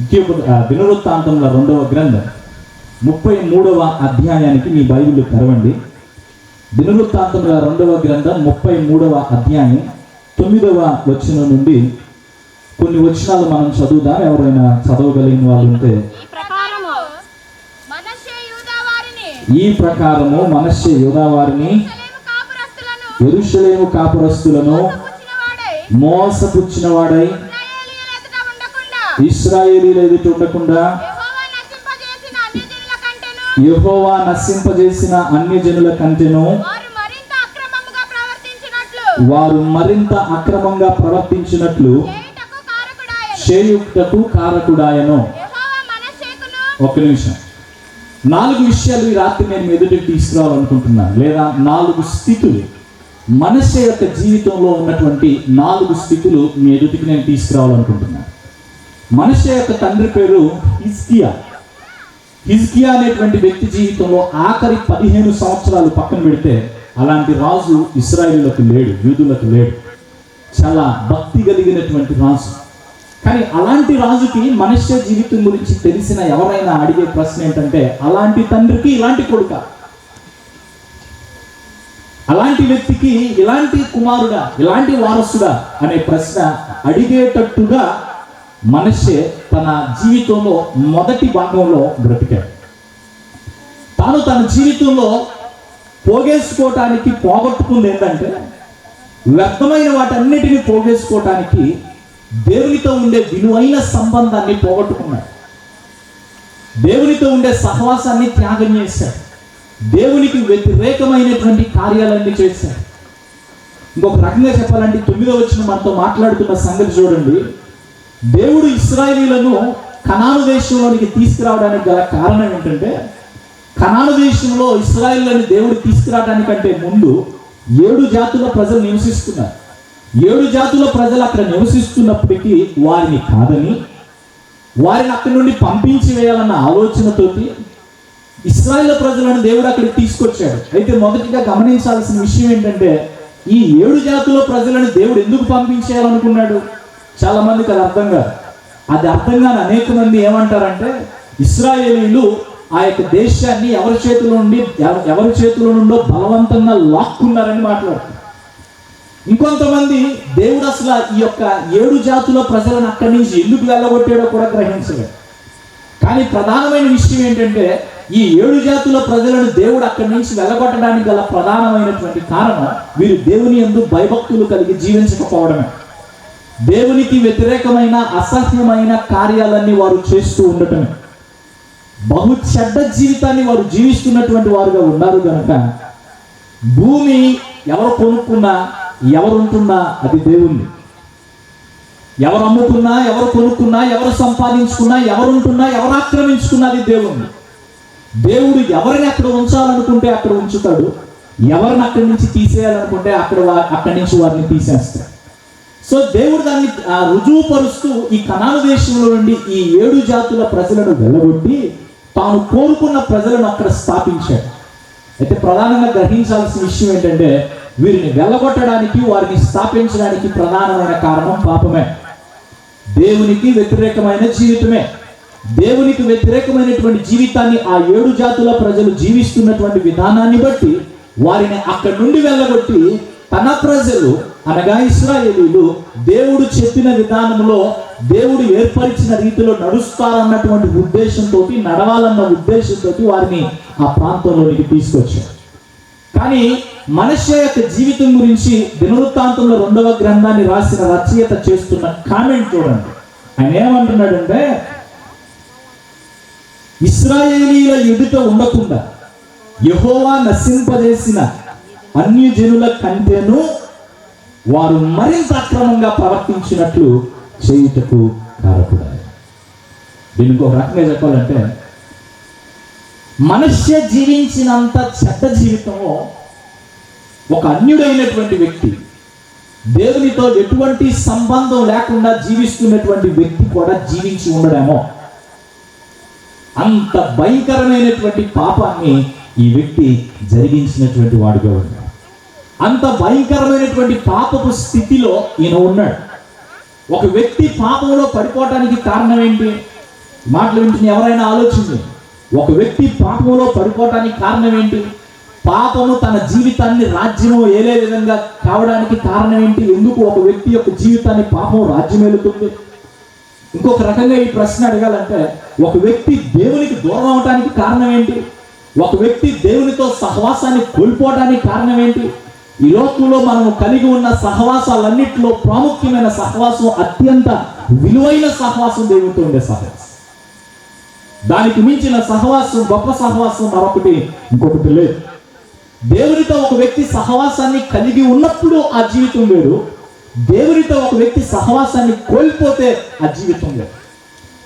ద్వితీయోప- ఆ, దినవృత్తాంతముల రెండవ గ్రంథం ముప్పై మూడవ అధ్యాయానికి మీ బైబిల్ తెరవండి. దినవృత్తాంతముల రెండవ గ్రంథం ముప్పై మూడవ అధ్యాయం తొమ్మిదవ వచనం నుండి కొన్ని వచనాలు మనం చదువుదాం. ఎవరైనా చదవగలిగిన వాళ్ళు ఉంటే. ఈ ప్రకారము మనష్షే యూదా వారిని ఈ ప్రకారము మనస్సే యోధా వారిని యెరూషలేము కాపురస్తులను ఎరుషలేము కాపురస్తులను పుచ్చినవాడై మోసపుచ్చిన వాడై ఇశ్రాయేలీయుల ఎదుట ఉండకుండా ఇస్రాయేలీల ఎదుట ఉండకుండా యెహోవా నశింపజేసిన అన్యజనుల కంటెను. అన్యజనుల కంటెను. వారు మరింత అక్రమంగా ప్రవర్తించినట్లు. చేయుక్తకు కారకుడాయను. ఒక్క నిమిషం. నాలుగు విషయాలు ఈ రాత్రి నేను ఎదుటికి తీసుకురావాలనుకుంటున్నాను. లేదా నాలుగు స్థితులు. మనుష్య యొక్క జీవితంలో ఉన్నటువంటి నాలుగు స్థితులు మీ ఎదుటికి నేను తీసుకురావాలనుకుంటున్నాను. మనుష్య యొక్క తండ్రి పేరు హిజ్కియా. హిజ్కియా అనేటువంటి వ్యక్తి జీవితంలో ఆఖరి పదిహేను సంవత్సరాలు పక్కన పెడితే అలాంటి రాజు ఇస్రాయిలకు లేడు యూదులకు లేడు. చాలా భక్తి కలిగినటువంటి రాజు. కానీ అలాంటి రాజుకి మనుష్య జీవితం గురించి తెలిసిన ఎవరైనా అడిగే ప్రశ్న ఏంటంటే అలాంటి తండ్రికి ఇలాంటి కొడుక. అలాంటి వ్యక్తికి ఇలాంటి కుమారుడా ఇలాంటి వారసుడా అనే ప్రశ్న అడిగేటట్టుగా మనిషే తన జీవితంలో మొదటి భాగంలో బ్రతికాడు. తాను తన జీవితంలో పోగేసుకోవటానికి పోగొట్టుకుంది ఏంటంటే వ్యర్థమైన వాటన్నిటిని పోగేసుకోవటానికి దేవునితో ఉండే విలువైన సంబంధాన్ని పోగొట్టుకున్నాడు. దేవునితో ఉండే సహవాసాన్ని త్యాగం చేశాడు. దేవునికి వ్యతిరేకమైనటువంటి కార్యాలన్నీ చేశాడు. ఇంకొక రకంగా చెప్పాలంటే తొమ్మిదో వచ్చిన మనతో మాట్లాడుతున్న సంగతి చూడండి. దేవుడు ఇస్రాయిలీలను కనాను దేశంలోనికి తీసుకురావడానికి గల కారణం ఏంటంటే కనాను దేశంలో ఇస్రాయేళ్ళను దేవుడు తీసుకురావడానికంటే ముందు ఏడు జాతుల ప్రజలు నివసిస్తున్నారు. ఏడు జాతుల ప్రజలు అక్కడ నివసిస్తున్నప్పటికీ వారిని కాదని వారిని అక్కడి నుండి పంపించి వేయాలన్న ఆలోచనతోటి ఇస్రాయిల్ ప్రజలను దేవుడు అక్కడికి తీసుకొచ్చాడు. అయితే మొదటిగా గమనించాల్సిన విషయం ఏంటంటే ఈ ఏడు జాతుల ప్రజలను దేవుడు ఎందుకు పంపించేయాలనుకున్నాడు? చాలా మందికి అది అర్థం కాదు అది అర్థం కాని అనేక మంది ఏమంటారంటే ఇస్రాయేలీలు ఆ యొక్క దేశాన్ని ఎవరి చేతిలో నుండి ఎవరి చేతిలో నుండో బలవంతంగా లాక్కున్నారని మాట్లాడుతారు. ఇంకొంతమంది దేవుడు అసలు ఈ యొక్క ఏడు జాతుల ప్రజలను అక్కడి నుంచి ఎందుకు వెళ్ళగొట్టాడో కూడా గ్రహించలేదు. కానీ ప్రధానమైన విషయం ఏంటంటే ఈ ఏడు జాతుల ప్రజలను దేవుడు అక్కడి నుంచి వెళ్ళగొట్టడానికి గల ప్రధానమైనటువంటి కారణం వీరు దేవుని ఎందు భయభక్తులు కలిగి జీవించకపోవడమే. దేవునికి వ్యతిరేకమైన అసహ్యమైన కార్యాలన్నీ వారు చేస్తూ ఉండటమే. బహు చెడ్డ జీవితాన్ని వారు జీవిస్తున్నటువంటి వారుగా ఉన్నారు కనుక భూమి ఎవరు కొనుక్కున్నా ఎవరు ఉంటున్నా అది దేవుణ్ణి. ఎవరు అమ్ముకున్నా ఎవరు కొనుక్కున్నా ఎవరు సంపాదించుకున్నా ఎవరు ఉంటున్నా ఎవరు ఆక్రమించుకున్నా అది దేవుణ్ణి. దేవుడు ఎవరిని అక్కడ ఉంచాలనుకుంటే అక్కడ ఉంచుతాడు. ఎవరిని అక్కడి నుంచి తీసేయాలనుకుంటే అక్కడ అక్కడి నుంచి వారిని తీసేస్తాడు. సో దేవుడు దాన్ని రుజువుపరుస్తూ ఈ కణాల దేశంలో నుండి ఈ ఏడు జాతుల ప్రజలను వెళ్ళగొట్టి తాను కోరుకున్న ప్రజలను అక్కడ స్థాపించాడు. అయితే ప్రధానంగా గ్రహించాల్సిన విషయం ఏంటంటే వీరిని వెళ్ళగొట్టడానికి వారిని స్థాపించడానికి ప్రధానమైన కారణం పాపమే. దేవునికి వ్యతిరేకమైన జీవితమే. దేవునికి వ్యతిరేకమైనటువంటి జీవితాన్ని ఆ ఏడు జాతుల ప్రజలు జీవిస్తున్నటువంటి విధానాన్ని బట్టి వారిని అక్కడి నుండి వెళ్ళగొట్టి తన ప్రజలు అనగా ఇస్రాయేలీలు దేవుడు చెప్పిన విధానంలో దేవుడు ఏర్పరిచిన రీతిలో నడుస్తారన్నటువంటి ఉద్దేశంతో నడవాలన్న ఉద్దేశంతో వారిని ఆ ప్రాంతంలోనికి తీసుకొచ్చారు కానీ మనిషి యొక్క జీవితం గురించి దినవృత్తాంతంలో రెండవ గ్రంథాన్ని రాసిన రచయిత చేస్తున్న కామెంట్ చూడండి. ఆయన ఏమంటున్నాడంటే ఇస్రాయేలీల ఎదుట ఉండకుండా యహోవా నశింపజేసిన అన్యజనుల కంటేను వారు మరింత అక్రమంగా ప్రవర్తించినట్లు చేయుటకు కారకుడారు దీనికి ఒక రకంగా చెప్పాలంటే మనుష్య జీవించినంత చెడ్డ జీవితము ఒక అన్యుడైనటువంటి వ్యక్తి దేవునితో ఎటువంటి సంబంధం లేకుండా జీవిస్తున్నటువంటి వ్యక్తి కూడా జీవించి ఉండడేమో అంత భయంకరమైనటువంటి పాపాన్ని ఈ వ్యక్తి జరిగించినటువంటి వాడుగా ఉన్నాడు. అంత భయంకరమైనటువంటి పాపపు స్థితిలో ఈయన ఉన్నాడు. ఒక వ్యక్తి పాపంలో పడిపోవటానికి కారణం ఏంటి? మాటలు వింటున్న ఎవరైనా ఆలోచించి. ఒక వ్యక్తి పాపంలో పడిపోవటానికి కారణం ఏంటి? పాపము తన జీవితాన్ని రాజ్యము ఏలే విధంగా కావడానికి కారణం ఏంటి? ఎందుకు ఒక వ్యక్తి యొక్క జీవితాన్ని పాపం రాజ్యం వెళుతుంది ఇంకొక రకంగా ఈ ప్రశ్న అడగాలంటే ఒక వ్యక్తి దేవునికి దూరం అవడానికి కారణం ఏంటి? ఒక వ్యక్తి దేవునితో సహవాసాన్ని కోల్పోవడానికి కారణం ఏంటి? ఈ లోకంలో మనం కలిగి ఉన్న సహవాసాలన్నింటిలో ప్రాముఖ్యమైన సహవాసం అత్యంత విలువైన సహవాసం దేవునితో ఉండే సహవాసం. దానికి మించిన సహవాసం గొప్ప సహవాసం మరొకటి ఇంకొకటి లేదు. దేవునితో ఒక వ్యక్తి సహవాసాన్ని కలిగి ఉన్నప్పుడు ఆ జీవితం వేరు. దేవునితో ఒక వ్యక్తి సహవాసాన్ని కోల్పోతే ఆ జీవితం లేదు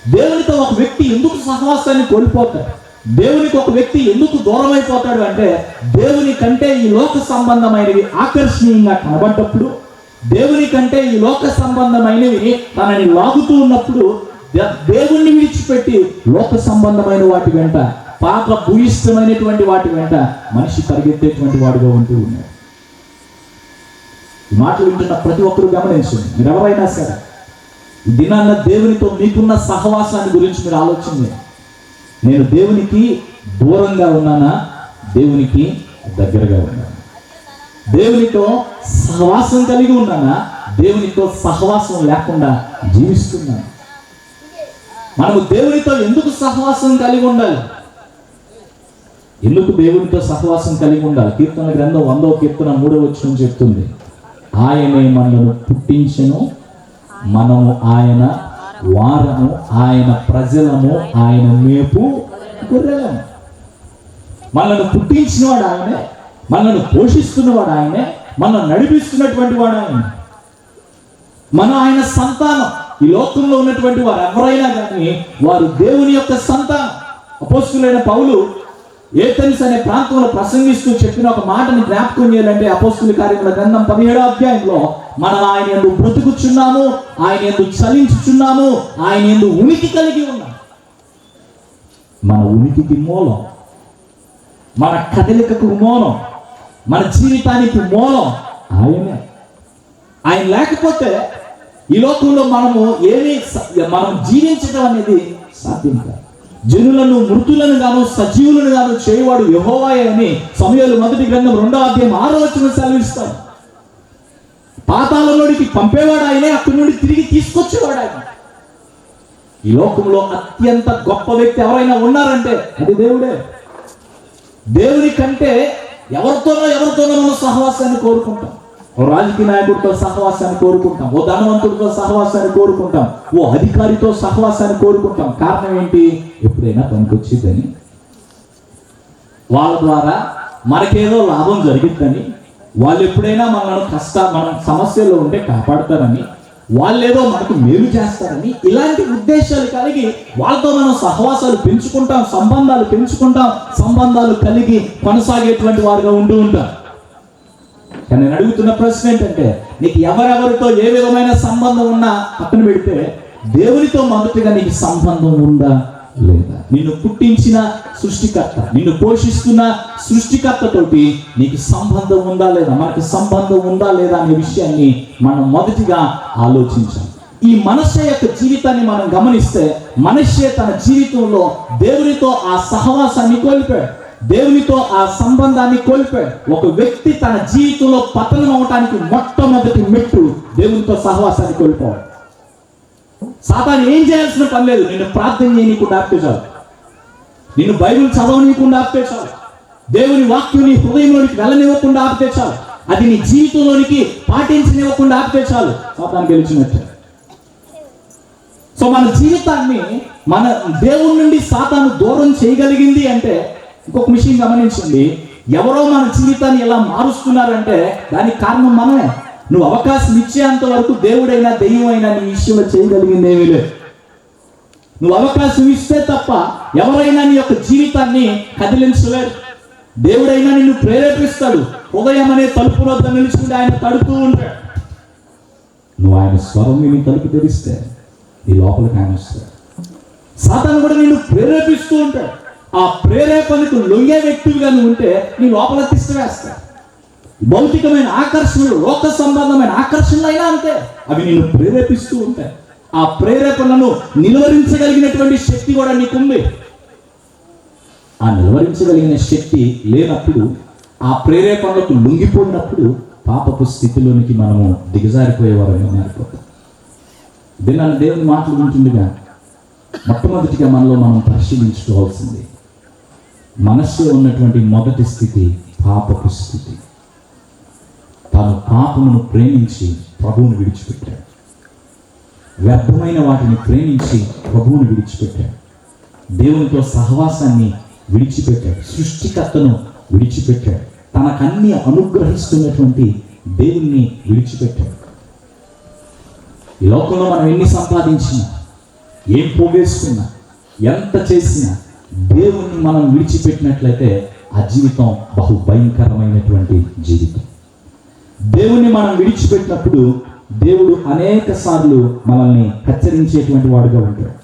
దేవునితో ఒక వ్యక్తి ఎందుకు సహవాసాన్ని కోల్పోతాడు? దేవునికి ఒక వ్యక్తి ఎందుకు దూరం అయిపోతాడు అంటే దేవుని కంటే ఈ లోక సంబంధమైనవి ఆకర్షణీయంగా కనబడ్డప్పుడు దేవుని కంటే ఈ లోక సంబంధమైనవి తనని లాగుతూ ఉన్నప్పుడు దేవుణ్ణి విడిచిపెట్టి లోక సంబంధమైన వాటి వెంట పాప భూయిష్టమైనటువంటి వాటి వెంట మనిషి పరిగెత్తేటువంటి వాడుగా ఉంటూ ఉన్నాడు. మాటలు వింటున్న ప్రతి ఒక్కరు గమనించండి. మీరు ఎవరైనా సరే దినాన్న దేవునితో మీకున్న సహవాసాన్ని గురించి మీరు ఆలోచించండి నేను దేవునికి దూరంగా ఉన్నానా? దేవునికి దగ్గరగా ఉన్నాను? దేవునితో సహవాసం కలిగి ఉన్నానా? దేవునితో సహవాసం లేకుండా జీవిస్తున్నాను? మనము దేవునితో ఎందుకు సహవాసం కలిగి ఉండాలి? ఎందుకు దేవునితో సహవాసం కలిగి ఉండాలి? కీర్తన గ్రంథం వందో కీర్తన మూడో వచ్చిన చెప్తుంది. ఆయనే మనను పుట్టించను మనము ఆయన వారము ఆయన ప్రజలము ఆయన మేపు గొర్రెలము. మనల్ని పుట్టించినవాడు ఆయనే మనల్ని పోషిస్తున్నవాడు ఆయనే మనల్ని నడిపిస్తున్నటువంటి వాడు ఆయన. మన ఆయన సంతానం ఈ లోకంలో ఉన్నటువంటి వారు ఎవరైనా కానీ వారు దేవుని యొక్క సంతానం. అపోస్తులైన పౌలు ఏథెన్స్ అనే ప్రాంతంలో ప్రసంగిస్తూ చెప్పిన ఒక మాటని జ్ఞాపకం చేయాలంటే అపోస్తుల కార్యముల గ్రంథం పదిహేడో అధ్యాయంలో మనం ఆయన ఎందు బ్రతుకుచున్నాము ఆయన ఎందు చలించుచున్నాము ఆయన ఎందు ఉనికి కలిగి ఉన్నాం. మన ఉనికికి మూలం మన కదలికకు మూలం మన జీవితానికి మూలం ఆయనే. ఆయన లేకపోతే ఈ లోకంలో మనము ఏమీ మనం జీవించడం అనేది సాధ్యం కాదు. జనులను మృతులను గాను సజీవులను గాను చేయవాడు యహోవాయే అని సమయాలు మొదటి గ్రంథం రెండో అధ్యాయం ఆరో వచ్చిన సెలవిస్తాడు. పాతాలలోనికి పంపేవాడు ఆయనే అక్కడి నుండి తిరిగి తీసుకొచ్చేవాడు ఆయన. ఈ లోకంలో అత్యంత గొప్ప వ్యక్తి ఎవరైనా ఉన్నారంటే అది దేవుడే. దేవుని కంటే ఎవరితోనో ఎవరితోనో మనం సహవాసాన్ని కోరుకుంటాం. ఓ రాజకీయ నాయకుడితో సహవాసాన్ని కోరుకుంటాం. ఓ ధనవంతుడితో సహవాసాన్ని కోరుకుంటాం. ఓ అధికారితో సహవాసాన్ని కోరుకుంటాం. కారణం ఏంటి? ఎప్పుడైనా పనికొచ్చిద్దని వాళ్ళ ద్వారా మనకేదో లాభం జరిగిద్దని. వాళ్ళు ఎప్పుడైనా మనల్ని కష్ట మన సమస్యల్లో ఉంటే కాపాడతారని. వాళ్ళేదో మనకు మేలు చేస్తారని. ఇలాంటి ఉద్దేశాలు కలిగి వాళ్ళతో మనం సహవాసాలు పెంచుకుంటాం సంబంధాలు పెంచుకుంటాం సంబంధాలు కలిగి కొనసాగేటువంటి వారుగా ఉంటూ ఉంటాం. కానీ నేను అడుగుతున్న ప్రశ్న ఏంటంటే నీకు ఎవరెవరితో ఏ విధమైన సంబంధం ఉన్నా పక్కన పెడితే దేవునితో మొదటిగా నీకు సంబంధం ఉందా లేదా? నిన్ను పుట్టించిన సృష్టికర్త నిన్ను పోషిస్తున్న సృష్టికర్తతోటి నీకు సంబంధం ఉందా లేదా? మనకి సంబంధం ఉందా లేదా అనే విషయాన్ని మనం మొదటిగా ఆలోచించాలి ఈ మనస్సు యొక్క జీవితాన్ని మనం గమనిస్తే మనిషే తన జీవితంలో దేవునితో ఆ సహవాసాన్ని కోల్పోయాడు. దేవునితో ఆ సంబంధాన్ని కోల్పోయాడు ఒక వ్యక్తి తన జీవితంలో పతనం అవటానికి మొట్టమొదటి మెట్టు దేవునితో సహవాసాన్ని కోల్పోవాలి సాతాను ఏం చేయాల్సిన పని లేదు. నిన్ను ప్రార్థన చేయనీయకుండా ఆపితే చాలు నిన్ను బైబిల్ చదవనీయకుండా ఆపితే చాలు దేవుని వాక్యం నీ హృదయంలోనికి వెళ్ళనివ్వకుండా ఆపితే చాలు అది నీ జీవితంలోనికి పాటించనివ్వకుండా ఆపితే చాలు సాతాను గెలిచినట్టు. సో మన జీవితాన్ని మన దేవుని నుండి సాతాను దూరం చేయగలిగింది అంటే ఇంకొక విషయం గమనించండి. ఎవరో మన జీవితాన్ని ఎలా మారుస్తున్నారంటే దానికి కారణం మనమే. నువ్వు అవకాశం ఇచ్చేంత వరకు దేవుడైనా దెయ్యమైనా నీ విషయంలో చేయగలిగింది ఏమీ లేదు. నువ్వు అవకాశం ఇస్తే తప్ప ఎవరైనా నీ యొక్క జీవితాన్ని కదిలించలేరు. దేవుడైనా నిన్ను ప్రేరేపిస్తాడు. హృదయం అనే తలుపు వద్ద నిలుచుకుంటే ఆయన తడుతూ ఉంటాడు. నువ్వు ఆయన స్వరం విని తలుపు తెరిస్తే నీ లోపలికి ఆయన వస్తాడు. సాతాను కూడా నిన్ను ప్రేరేపిస్తూ ఉంటాడు. ఆ ప్రేరేపణకు లొంగే వ్యక్తివిగా నువ్వు ఉంటే నీ లోపల తిష్టవేస్తాడు భౌతికమైన ఆకర్షణలు లోక సంబంధమైన ఆకర్షణలు అయినా అంతే. అవి నిన్ను ప్రేరేపిస్తూ ఉంటాయి. ఆ ప్రేరేపణను నిలువరించగలిగినటువంటి శక్తి కూడా నీకుంది. ఆ నిలువరించగలిగిన శక్తి లేనప్పుడు ఆ ప్రేరేపణలకు లొంగిపోయినప్పుడు పాపపు స్థితిలోనికి మనము దిగజారిపోయేవారమే మారిపోతాం. దినాన్ని దేవుని మాటలు ఉంటుందిగా మొట్టమొదటిగా మనలో మనం పరిశీలించుకోవాల్సింది మనస్సు ఉన్నటువంటి మొదటి స్థితి పాపపు స్థితి. తాను పాపమును ప్రేమించి ప్రభువును విడిచిపెట్టాడు. వ్యర్థమైన వాటిని ప్రేమించి ప్రభువును విడిచిపెట్టాడు. దేవునితో సహవాసాన్ని విడిచిపెట్టాడు. సృష్టికర్తను విడిచిపెట్టాడు. తనకన్నీ అనుగ్రహిస్తున్నటువంటి దేవుణ్ణి విడిచిపెట్టాడు. ఈ లోకంలో మనం ఎన్ని సంపాదించినా ఏం పోగేసుకున్నా ఎంత చేసినా దేవుణ్ణి మనం విడిచిపెట్టినట్లయితే ఆ జీవితం బహు భయంకరమైనటువంటి జీవితం. దేవుణ్ణి మనం విడిచిపెట్టినప్పుడు దేవుడు అనేక సార్లు మనల్ని హెచ్చరించేటువంటి వాడుగా ఉంటాడు.